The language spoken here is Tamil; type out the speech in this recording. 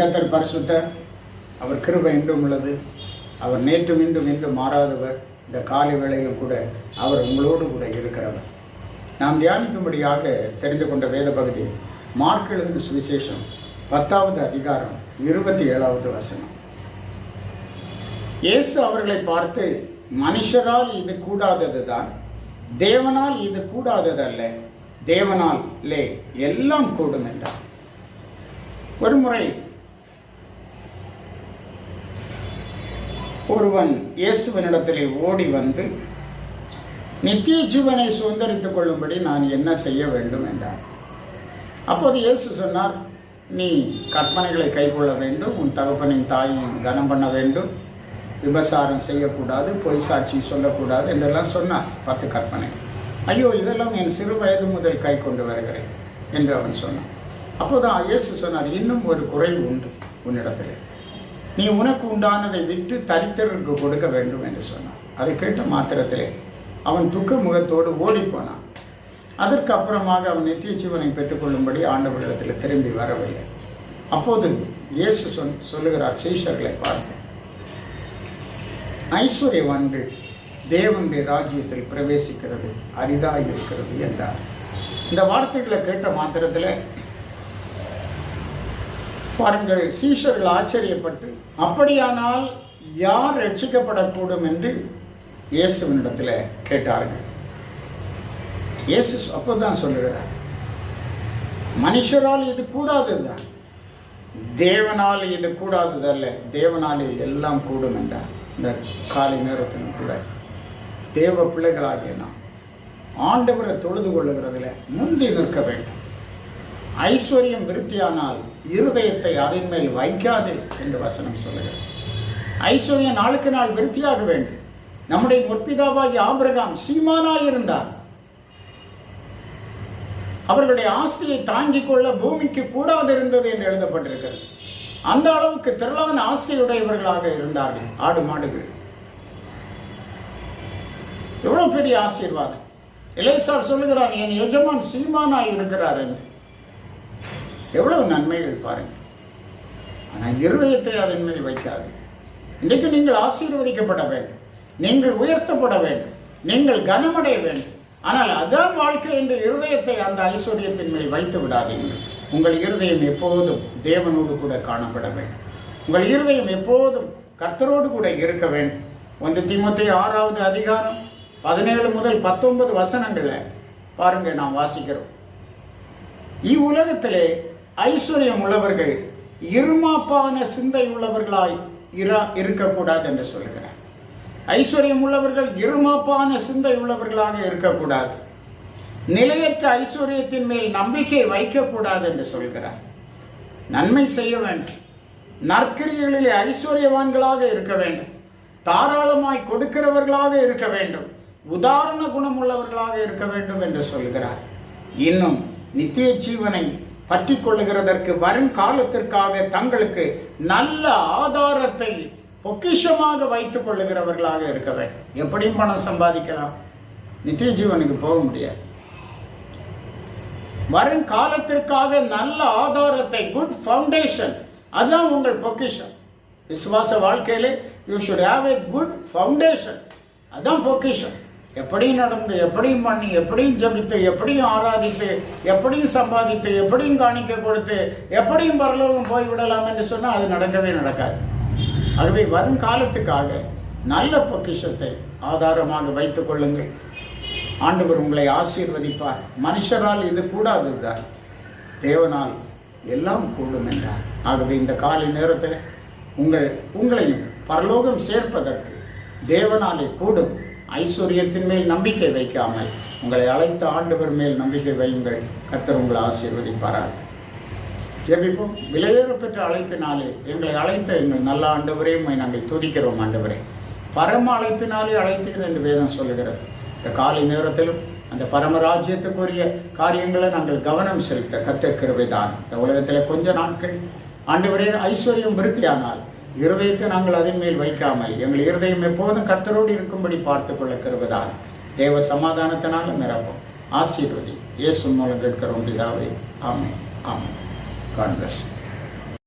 கத்தர் பரிசுத்தர் அவர் கிருபை என்றும் உள்ளது. அவர் நேற்றும் இன்றும் இன்றும் மாறாதவர். இந்த காலை வேளையிலும் கூட அவர் உங்களோடு கூட இருக்கிறவர். நாம் தியானிக்கும்படியாக தெரிந்து கொண்ட வேத பகுதி மார்க் எழுதின சுவிசேஷம் பத்தாவது அதிகாரம் இருபத்தி ஏழாவது வசனம். இயேசு அவர்களை பார்த்து மனுஷரால் இது கூடாதது தான் தேவனால் இது கூடாததல்ல தேவனால் லே எல்லாம் கூடும் என்றார். ஒருமுறை ஒருவன் இயேசுவனிடத்திலே ஓடி வந்து நித்திய ஜீவனை சுதந்திரித்துக் கொள்ளும்படி நான் என்ன செய்ய வேண்டும் என்றார். அப்போது இயேசு சொன்னார் நீ கற்பனைகளை கைக்கொள்ள வேண்டும் உன் தகப்பனின் தாயும் கனம் பண்ண வேண்டும் விபசாரம் செய்யக்கூடாது பொய் சாட்சி சொல்லக்கூடாது என்றெல்லாம் சொன்னார். பத்து கற்பனை. ஐயோ இதெல்லாம் என் சிறு வயது முதல் கை கொண்டு வருகிறேன் என்று அவன் சொன்னான். அப்போதான் இயேசு சொன்னார் இன்னும் ஒரு குறைவு உண்டு உன்னிடத்தில். நீ உனக்கு உண்டானதை விட்டு தரித்திரருக்கு கொடுக்க வேண்டும் என்று சொன்னான். அதை கேட்ட மாத்திரத்திலே அவன் துக்க முகத்தோடு ஓடிப்போனான். அதற்கு அப்புறமாக அவன் நித்திய ஜீவனை பெற்றுக்கொள்ளும்படி ஆண்டவரிடத்தில் திரும்பி வரவில்லை. அப்போது இயேசு சொல் சொல்லுகிறார் சீஷர்களை பார்த்து ஐஸ்வர்யவான்கள் தேவனுடைய ராஜ்யத்தில் பிரவேசிக்கிறது அரிதாக இருக்கிறது என்றார். இந்த வார்த்தைகளை கேட்ட மாத்திரத்தில் பாருங்கள் சீஷர்கள் ஆச்சரியப்பட்டு அப்படியானால் யார் ரட்சிக்கப்படக்கூடும் என்று இயேசுவினிடத்தில் கேட்டார்கள். இயேசு அப்போதான் சொல்லுகிறார் மனுஷரால் இது கூடாதுதான் தேவனால் இது கூடாததல்ல. தேவனால் எல்லாம் கூடும் என்றார். இந்த காலை நேரத்திலும் கூட தேவ பிள்ளைகளாகிய நாம் ஆண்டவரை தொழுது கொள்ளுகிறதுல முந்தி நிற்க வேண்டும். ஐஸ்வர்யம் விருத்தியானால் இருதயத்தை அதன் மேல் வைக்காது என்று வசனம் சொல்லுகிறது. ஐஸ்வர்யம் நாளுக்கு நாள் விருத்தியாக வேண்டும். நம்முடைய முற்பிதாவாகி ஆபிரகாம் சீமானாக இருந்தார். அவர்களுடைய ஆஸ்தியை தாங்கிக் கொள்ள பூமிக்கு கூடாது இருந்தது என்று எழுதப்பட்டிருக்கிறது. அந்த அளவுக்கு திரளான ஆஸ்தியுடையவர்களாக இருந்தார்கள் ஆடு மாடுகள். எவ்வளவு பெரிய ஆசீர்வாதம். இளைசார் சொல்லுகிறார் என் எஜமான் சீமானாய் இருக்கிறார் என்று. எவ்வளவு நன்மைகள் பாருங்கள். ஆனால் இருதயத்தை அதன் மேல் வைக்காது இன்றைக்கு நீங்கள் ஆசீர்வதிக்கப்பட வேண்டும். நீங்கள் உயர்த்தப்பட வேண்டும். நீங்கள் கனமடைய வேண்டும். ஆனால் அதான் வாழ்க்கை என்று இருதயத்தை அந்த ஐஸ்வர்யத்தின் மேல் வைத்து விடாதீர்கள். உங்கள் இருதயம் எப்போதும் தேவனோடு கூட காணப்பட வேண்டும். உங்கள் இருதயம் எப்போதும் கர்த்தரோடு கூட இருக்க வேண்டும். ஒன்று திமுத்தி ஆறாவது அதிகாரம் பதினேழு முதல் பத்தொன்பது வசனங்களில் பாருங்கள் நாம் வாசிக்கிறோம். இவ்வுலகத்திலே ஐஸ்வர்யம் உள்ளவர்கள் இருமாப்பான சிந்தை உள்ளவர்களாய் இரா இருக்கக்கூடாது என்று சொல்கிறார். ஐஸ்வர்யம் உள்ளவர்கள் இருமாப்பான சிந்தை உள்ளவர்களாக இருக்கக்கூடாது. நிலையற்ற ஐஸ்வர்யத்தின் மேல் நம்பிக்கை வைக்கக்கூடாது என்று சொல்கிறார். நன்மை செய்ய வேண்டும். நற்கிரிகளிலே ஐஸ்வர்யவான்களாக இருக்க வேண்டும். தாராளமாய் கொடுக்கிறவர்களாக இருக்க வேண்டும். உதாரண குணமுள்ளவர்களாக இருக்க வேண்டும் என்று சொல்கிறார். இன்னும் நித்திய ஜீவனை பற்றி கொள்ளுகிறதற்கு வரும் காலத்திற்காக தங்களுக்கு நல்ல ஆதாரத்தை பொக்கிஷமாக வைத்துக் கொள்ளுகிறவர்களாக இருக்க வேண்டும். எப்படியும் பணம் சம்பாதிக்கலாம். நித்திய ஜீவனுக்கு போக முடியாது. வரும் காலத்திற்காக நல்ல ஆதாரத்தை குட் ஃபவுண்டேஷன் அதுதான் உங்கள் பொக்கிஷம். விசுவாச வாழ்க்கையிலே you should have a good foundation அதுதான் பொக்கிஷன் எப்படியும் நடந்து எப்படியும் பண்ணி எப்படியும் ஜபித்து எப்படியும் ஆராதித்து எப்படியும் சம்பாதித்து எப்படியும் காணிக்க கொடுத்து எப்படியும் பரலோகம் போய்விடலாம் என்று சொன்னால் அது நடக்கவே நடக்காது. ஆகவே வரும் காலத்துக்காக நல்ல பொக்கிஷத்தை ஆதாரமாக வைத்துக் கொள்ளுங்கள். ஆண்டவர் உங்களை ஆசீர்வதிப்பார். மனுஷரால் இது கூடாதுதான் தேவனால் எல்லாம் கூடும் என்றார். ஆகவே இந்த காலை நேரத்தில் உங்கள் உங்களையும் பரலோகம் சேர்ப்பதற்கு தேவனாலே கூடும். ஐஸ்வர்யத்தின் மேல் நம்பிக்கை வைக்காமல் உங்களை அழைத்த ஆண்டவர் மேல் நம்பிக்கை வையுங்கள். கத்தர் உங்களை ஆசீர்வதிப்பார்கள் ஜெபிப்போம். விலையேறப்பெற்ற அழைப்பினாலே எங்களை அழைத்த எங்கள் நல்ல ஆண்டவரே நாங்கள் துதிக்கிறோம் ஆண்டவரே. பரம அழைப்பினாலே அழைத்தீர் என்று வேதம் சொல்லுகிறது. இந்த காலை நேரத்திலும் அந்த பரமராஜ்யத்துக்குரிய காரியங்களை நாங்கள் கவனம் செலுத்த கத்திருக்கிறவை தான் இந்த உலகத்தில் கொஞ்ச நாட்கள் ஆண்டவரே ஐஸ்வர்யம் விருத்தியானால் இருதயத்தை நாங்கள் அதன் மேல் வைக்காமல் எங்கள் இருதயம் எப்போதும் கர்த்தரோடு இருக்கும்படி பார்த்து கொள்ள கருவதால் தேவ சமாதானத்தினாலும் நிரப்பும். ஆசீர்வதி. இயேசு மூலம் கேட்கிறோம் பிதாவே. ஆமே ஆமே காட்